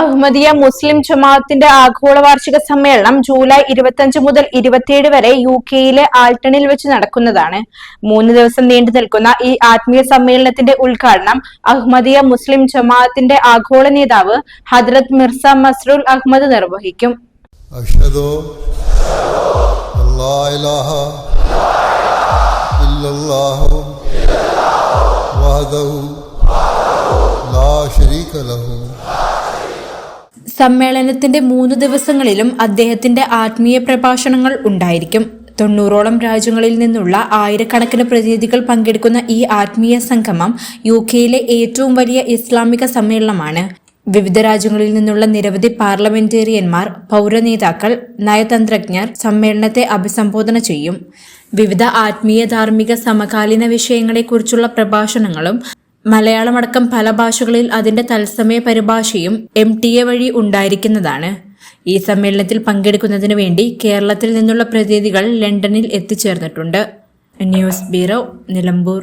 അഹമ്മദിയ മുസ്ലിം ജമാഅത്തിന്റെ ആഗോള വാർഷിക സമ്മേളനം ജൂലൈ ഇരുപത്തിയഞ്ച് മുതൽ ഇരുപത്തിയേഴ് വരെ യു കെയിലെ ആൾട്ടണിൽ വെച്ച് നടക്കുന്നതാണ്. മൂന്ന് ദിവസം നീണ്ടു നിൽക്കുന്ന ഈ ആത്മീയ സമ്മേളനത്തിന്റെ ഉദ്ഘാടനം അഹമ്മദിയ മുസ്ലിം ജമാഅത്തിന്റെ ആഗോള നേതാവ് ഹദ്രത് മിർസ മസ്രുൽ അഹമ്മദ് നിർവഹിക്കും. وحده لا സമ്മേളനത്തിന്റെ മൂന്ന് ദിവസങ്ങളിലും അദ്ദേഹത്തിന്റെ ആത്മീയ പ്രഭാഷണങ്ങൾ ഉണ്ടായിരിക്കും. തൊണ്ണൂറോളം രാജ്യങ്ങളിൽ നിന്നുള്ള ആയിരക്കണക്കിന് പ്രതിനിധികൾ പങ്കെടുക്കുന്ന ഈ ആത്മീയ സംഗമം യു കെയിലെ ഏറ്റവും വലിയ ഇസ്ലാമിക സമ്മേളനമാണ്. വിവിധ രാജ്യങ്ങളിൽ നിന്നുള്ള നിരവധി പാർലമെന്റേറിയന്മാർ പൗരനേതാക്കൾ നയതന്ത്രജ്ഞർ സമ്മേളനത്തെ അഭിസംബോധന ചെയ്യും. വിവിധ ആത്മീയ ധാർമ്മിക സമകാലീന വിഷയങ്ങളെക്കുറിച്ചുള്ള പ്രഭാഷണങ്ങളും മലയാളമടക്കം പല ഭാഷകളിൽ അതിന്റെ തത്സമയ പരിഭാഷയും എം ടി എ വഴി ഉണ്ടായിരിക്കുന്നതാണ്. ഈ സമ്മേളനത്തിൽ പങ്കെടുക്കുന്നതിനു വേണ്ടി കേരളത്തിൽ നിന്നുള്ള പ്രതിനിധികൾ ലണ്ടനിൽ എത്തിച്ചേർന്നിട്ടുണ്ട്. News bureau Nilambur.